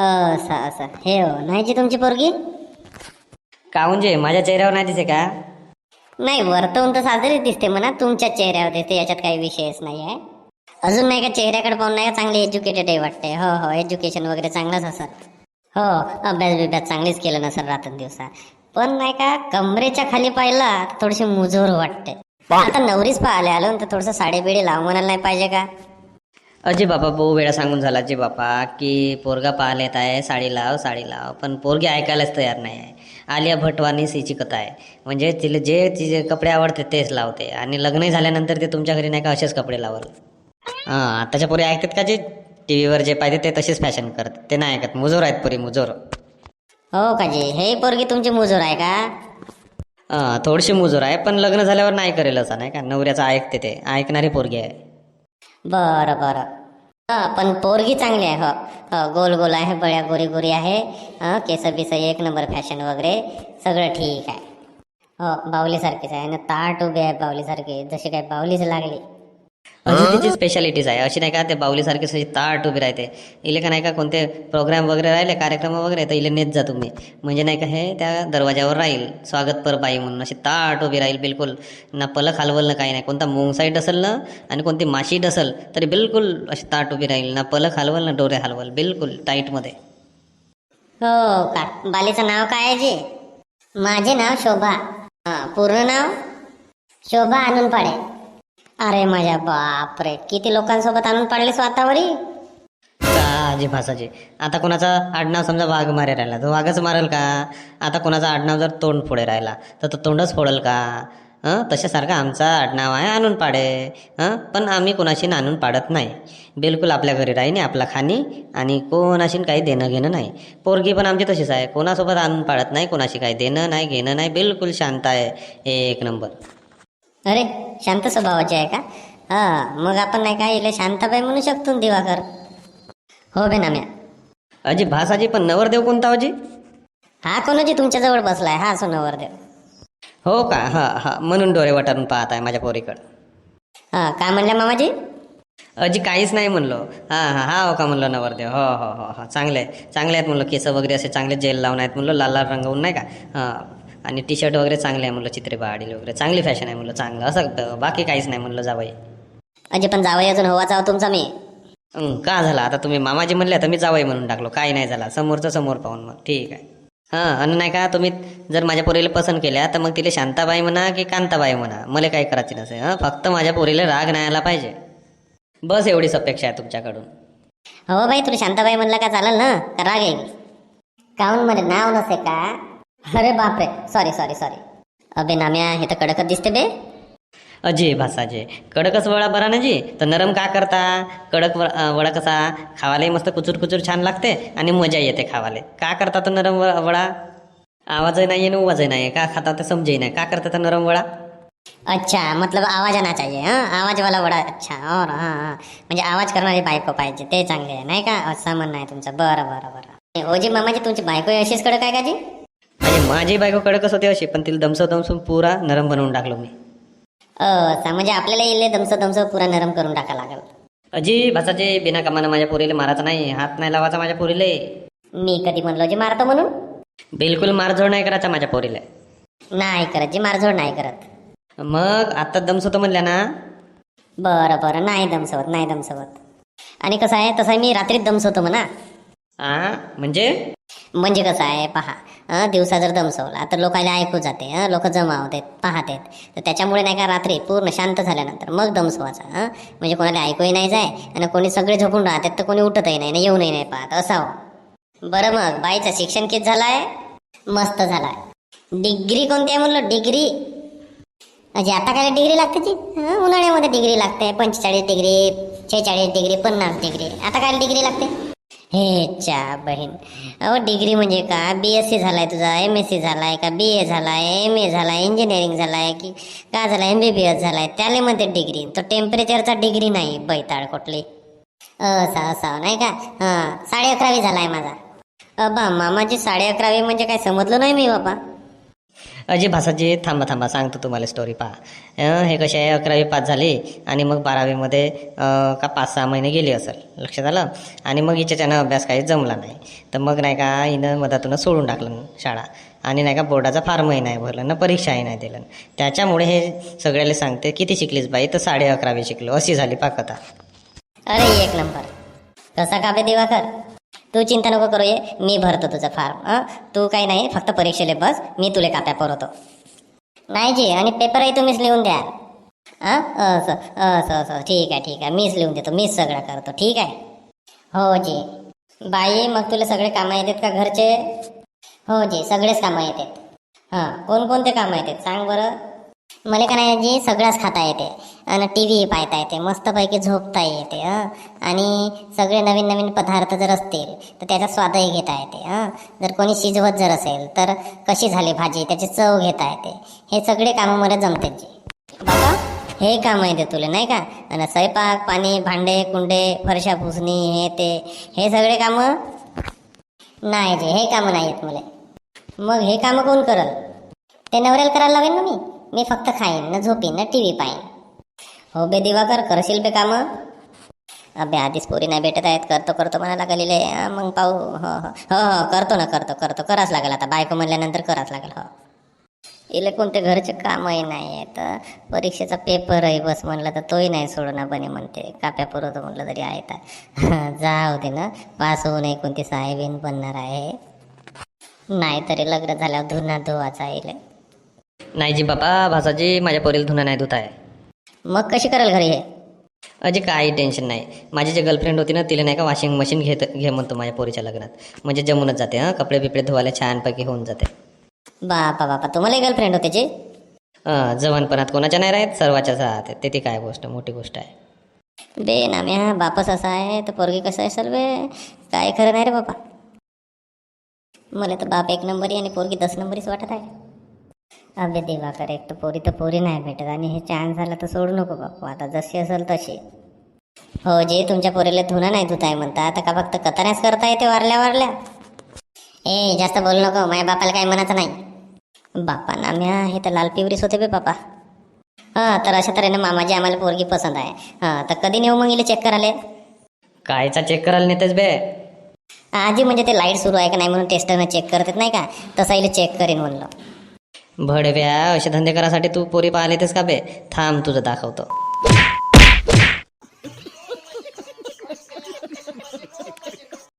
असं असं. हे हो नाही जी तुमची पोरगी? का म्हणजे माझ्या चेहऱ्यावर नाही दिसे का? नाही वर्तवून तर साजरी दिसते म्हणा. तुमच्या चेहऱ्यावर दिसते याच्यात काही विषयच नाही आहे. अजून नाही का चेहऱ्याकडे पाहून नाही का चांगली एज्युकेटेड आहे वाटते हो हो एज्युकेशन वगैरे चांगलंच असत हो अभ्यास बिभ्यास चांगलीच केलं नसेल रात्र दिवसा. पण नाही का कमरेच्या खाली पाहिला थोडीशी मुजोर वाटते. आता नवरीच पाहिले आलो तर थोडस साडेबिडे लावून म्हणायला नाही पाहिजे का? अजे बापा बहु वेळा सांगून झाला अजे बापा की पोरगा पाहायला येत आहे साडी लाव साडी लाव पण पोरगी ऐकायलाच तयार नाही आहे. आलिया भटवानी सीची कथा आहे. म्हणजे तिला जे तिचे कपडे आवडते तेच लावते. आणि लग्नही झाल्यानंतर ते तुमच्या घरी नाही का असेच कपडे लावल हां आताच्या पोरी ऐकतात का जे टी व्हीवर जे पाहिजे ते तसेच फॅशन करतात ते नाही ऐकत. मुजोर आहेत पोरी मुजोर. हो का जी? हे पोरगी तुमची मुजोर आहे का? हां थोडीशी मुजोर आहे पण लग्न झाल्यावर नाही करेल असं नाही का? नवऱ्याचं ऐकते ते. ऐकणारी पोरगी आहे. बरं बरं. हां पण पोरगी चांगली आहे हो. हो गोल गोल आहे बळ्या गोरी गोरी आहे. हं, केस बिस एक नंबर फॅशन वगैरे. सगळं ठीक आहे. हो बावलीसारखीच आहे. ना ताट उभी आहे बावलीसारखी. जशी काय बावलीच लागली. तिची स्पेशालिटीज आहे. अशी नाही का ते बावलीसारखी अशी ताट उभी राहते. इले का नाही का कोणते प्रोग्राम वगैरे राहिले कार्यक्रम वगैरे तर इले नेत जा तुम्ही. म्हणजे नाही का हे त्या दरवाजावर राहील. स्वागत पर बाई म्हणून अशी ताट उभी राहील बिलकुल. ना पलक हलवल ना काही नाही. कोणता मूंग साईड असेल ना आणि कोणती माशी असेल तरी बिलकुल अशी ताट उभी राहील. ना पलक हलवल ना डोरे हलवल बिलकुल टाईटमध्ये हो का? बालीचं नाव काय आहे जी? माझे नाव शोभा. पूर्ण नाव? शोभा आणून पाडे अरे माझ्या बापरे किती लोकांसोबत आणून पाडले स्वतःवरी आजी भासाजी आता कोणाचा आडनाव समजा वाघ मारे राहिला तर वाघच मारेल का? आता कोणाचा आडनाव जर तोंड फोडे राहिला तर तो तोंडच फोडेल का? हं? तशासारखं आमचा आडनाव आहे आणून पाडे. हं? पण आम्ही कोणाशी आणून पाडत नाही. बिलकुल आपल्या घरी राहीने आपला खाणी आणि कोणाशी काही देणं घेणं नाही. पोरगी पण आमची तशीच आहे कोणासोबत आणून पाडत नाही कोणाशी काही देणं नाही घेणं नाही बिलकुल शांत आहे. एक नंबर. अरे शांत स्वभावाची आहे का? हा मग आपण नाही का इले शांताबाई म्हणू शकतो ना दिवाकर? हो बे नाम्या. अजी भासाजी पण नवरदेव कोणता हो अजी हा कोणाची तुमच्याजवळ बसलाय. हा असो नवरदेव. हो का? हा हा. म्हणून डोळे वटारून पाहत आहे माझ्या पोरीकडं. हा काय म्हणल्या मामाजी? अजी काहीच नाही म्हणलो. हां हां हा हो का म्हणलो नवरदेव? हो हो हो हो. चांगले आहे चांगले आहेत म्हणलं. केस वगैरे असे चांगले जेल लावून आहेत म्हणलं. लाल लाल रंगवून नाही का? हां. आणि टी शर्ट वगैरे चांगले आहे म्हणलं चित्रे बाडील वगैरे. चांगली फॅशन आहे म्हणलं चांगलं असं बाकी काहीच नाही म्हणलं जावई. अजे पण जावई अजून हवाचा आहो तुमचा मी. हं, का झाला? आता तुम्ही मामाजी म्हणले तर मी जावई म्हणून टाकलो. काही नाही झाला. समोरचं समोर पाहून मग. ठीक आहे. हां आणि नाही का तुम्ही जर माझ्या पोरीला पसंत केल्या तर मग तिला शांताबाई म्हणा की कांताबाई म्हणा. मला काही करायची नसे हां? फक्त माझ्या पोरीला राग नाही आला पाहिजे. बस एवढीच अपेक्षा आहे तुमच्याकडून. हो बाई तुला शांताबाई म्हणलं का चालेल ना? राग येईल. काहून मध्ये नाव नसे का? अरे बापरे. सॉरी सॉरी सॉरी अबे नाम्या हे तर कडकच दिसते बे. अजे भासाजे कडकच वडा बरा ना जी? तर नरम का करता? कडक व- अं, वडा कसा? खावालाही मस्त कुचूर कुचूर छान लागते आणि मजा येते खावाले. का करता तो नरम व- वडा? आवाजही नाही आहे आवाजही नाही का खाता ते समजेही नाही. का करता तो नरम वडा? अच्छा मतलब आवाज आना चाहिए हाँ? आवाज वाला बडा अच्छा और हाँ हाँ. म्हणजे आवाज करणारी बायको पाहिजे ते चांगले आहे नाही का? असं म्हणणं आहे तुमचं. बरं बरं बरं. हो जी मामाजी तुमची बायको अशीच कडक आहे का जी? म्हणजे माझी बायको कडकच होते अशी पण तिला दमसव दमसून पुरा नरम बनवून टाकलो मी. असं म्हणजे आपल्याला इल्ले दमसं दमसं पुरा नरम करून टाका लागेल. अजी भासाचे बिना कामानं माझ्या पोरीला मारायचं नाही हात नाही लावायचा माझ्या पोरीले. मी कधी म्हणलो जी मारतो म्हणून? बिलकुल मारझोड नाही करायचा माझ्या पोरीला. नाही करत जी मारझोड नाही करत. मग आता दमसवतो म्हणल्या ना? बरं बरं नाही दमसवत नाही दमसवत आणि कसं आहे तसं मी रात्रीत दमसवतो म्हणा. आ म्हणजे? म्हणजे कसं आहे पहा दिवसा जर दमसवला तर लोकांना ऐकू जाते लोक जमा होतात पाहतात. तर त्याच्यामुळे नाही का रात्री पूर्ण शांत झाल्यानंतर मग दमसवाचा म्हणजे कोणाला ऐकूही नाही जाय आणि कोणी सगळे झोपून राहतात तर कोणी उठतही नाही ना येऊनही नाही पाहत असावं. बरं मग बाईचं शिक्षण किती झालं आहे मस्त झालाय. डिग्री कोणती आहे म्हणलं? डिग्री? म्हणजे आता काय डिग्री लागते ती? उन्हाळ्यामध्ये डिग्री लागते पंचेचाळीस डिग्री छेचाळीस डिग्री पन्नास डिग्री. आता काय डिग्री लागते? हे चा बहीण. अहो डिग्री म्हणजे का? बी एस सी झालाय तुझा एम एस सी झालाय का? बी ए झालाय एम ए झालाय इंजिनिअरिंग झालाय की का झालाय? एम बी बी एस झालाय. त्याला म्हणते डिग्री तो टेम्परेचरचा डिग्री नाही बैताळ कुठली. असा असा नाही का? हां साडे अकरावी झालाय माझा. अबा मामाची साडे अकरावी म्हणजे काय समजलं नाही मी बाबा. अजय भासाजी थांबा थांबा सांगतो तुम्हाला स्टोरी पहा. हे कसे आहे? अकरावी पास झाली आणि मग बारावीमध्ये का पाच सहा महिने गेले असेल लक्षात आलं? आणि मग हिच्याच्यानं अभ्यास काही जमला नाही. तर मग नाही का हिनं मधातून सोडून टाकलं शाळा. आणि नाही का बोर्डाचा फार्मही नाही भरलं ना परीक्षाही नाही दिलं. त्याच्यामुळे हे सगळ्याला सांगते किती शिकलीस बाई? तर साडे अकरावी शिकलो. अशी झाली पाकता अरे एक नंबर. कसा काबे दिवाकर? तू चिंता नको करू ये मी भरतो तुझं फार्म हं तू काही नाही फक्त परीक्षेले बस मी तुले काप्या पुरवतो. नाही जी आणि पेपरही तुम्हीच लिहून द्या. हां असं असं असं ठीक आहे ठीक आहे मीच लिहून देतो मीच सगळं करतो ठीक आहे? हो जी. बाई मग तुला सगळे कामं येतात का घरचे? हो जी सगळेच कामं येतात. हां कोणकोणते कामं येतात सांग बरं? मला का नाही जे सगळंच खाता येते. आणि टी व्ही पाहता येते मस्तपैकी झोपता येते आणि सगळे नवीन नवीन पदार्थ जर असतील तर त्याचा स्वादही घेता येते जर कोणी शिजवत जर असेल तर कशी झाली भाजी त्याची चव घेता येते. हे सगळे कामं मला जमतात जी. बाबा हे काम आहे ते तुला नाही का? आणि स्वयंपाक पाणी भांडे कुंडे फरशा पुसणी हे ते. हे सगळे कामं? नाही जे हे कामं नाही आहेत मला. मग हे कामं कोण करल? ते नवऱ्याला करायला लावेन ना मी? मी फक्त खाईन ना झोपीन ना टी व्ही पाहीन हो बे दिवाकर करशील बे कामं? अबे आधीच पोरी नाही भेटत आहेत. करतो करतो म्हणा लागलेले मग पाहू. हो हो. हो हो करतो ना करतो करतो. करावंच लागेल आता. बायको म्हणल्यानंतर करावंच लागेल हो. इले कोणते घरचे कामही नाही आहेत. परीक्षेचा पेपरही बस म्हणलं तर तोही नाही सोडणार बने म्हणते. काप्या पुरवतो म्हटलं तरी आहे तर जाऊ दे ना. पास होऊ नये कोणती साहेबीन बनणार आहे. नाही तरी लग्न झाल्यावर धुना धुवाचा येईल नाही जी बाबा भासाजी माझ्या पोरीला धुणं नाही धुत आहे मग कशी करेल घरी हे? अजय काही टेन्शन नाही. माझी जी गर्लफ्रेंड होती ना तिला नाही का वॉशिंग मशीन घेत घे म्हणतो माझ्या पोरीच्या लग्नात. म्हणजे जमूनच जाते हां. कपडे बिपडे धुवायला छानपैकी होऊन जाते. बापा बापा. तुम्हालाही गर्लफ्रेंड होते जी? जवानपणात कोणाच्या नाही राहत सर्वाच्याच राहते ते ती काय गोष्ट मोठी गोष्ट आहे. बे नाम्या बापस असा आहे तर पोरगी कसं आहे सर्वे? काय खरं नाही रे बापा. मला तर बाप एक नंबरी आणि पोरगी दस नंबरीच वाटत आहे. अबे देवा कर एक तर पोरी तर पोरी नाही भेटत आणि हे चान्स झाला तर सोडू नको बापू. आता जशी असेल तशी. हो जे तुमच्या पोरीला धुणं नाही धुत आहे म्हणता आता का फक्त कथाण्याच करता येते वारल्या वारल्या? ए जास्त बोलू नको माझ्या बापाला काही म्हणायचं नाही. बापा नाम्या हे तर लाल पिवरीच होते बे बापा. हां तर अशा तऱ्हेनं मामाजी आम्हाला पोरगी पसंत आहे. हां तर कधी नेऊ मग इले चेक करायला? कायचा चेक करायला नेतेच बे? आजी म्हणजे ते लाइट सुरू आहे का नाही म्हणून टेस्टरनं चेक करतात नाही का? तसं इले चेक करीन म्हणलं. भडव्या असे धंदे करायसाठी तू पोरी पाहिले तेस का बे? थांब तुझं दाखवतो.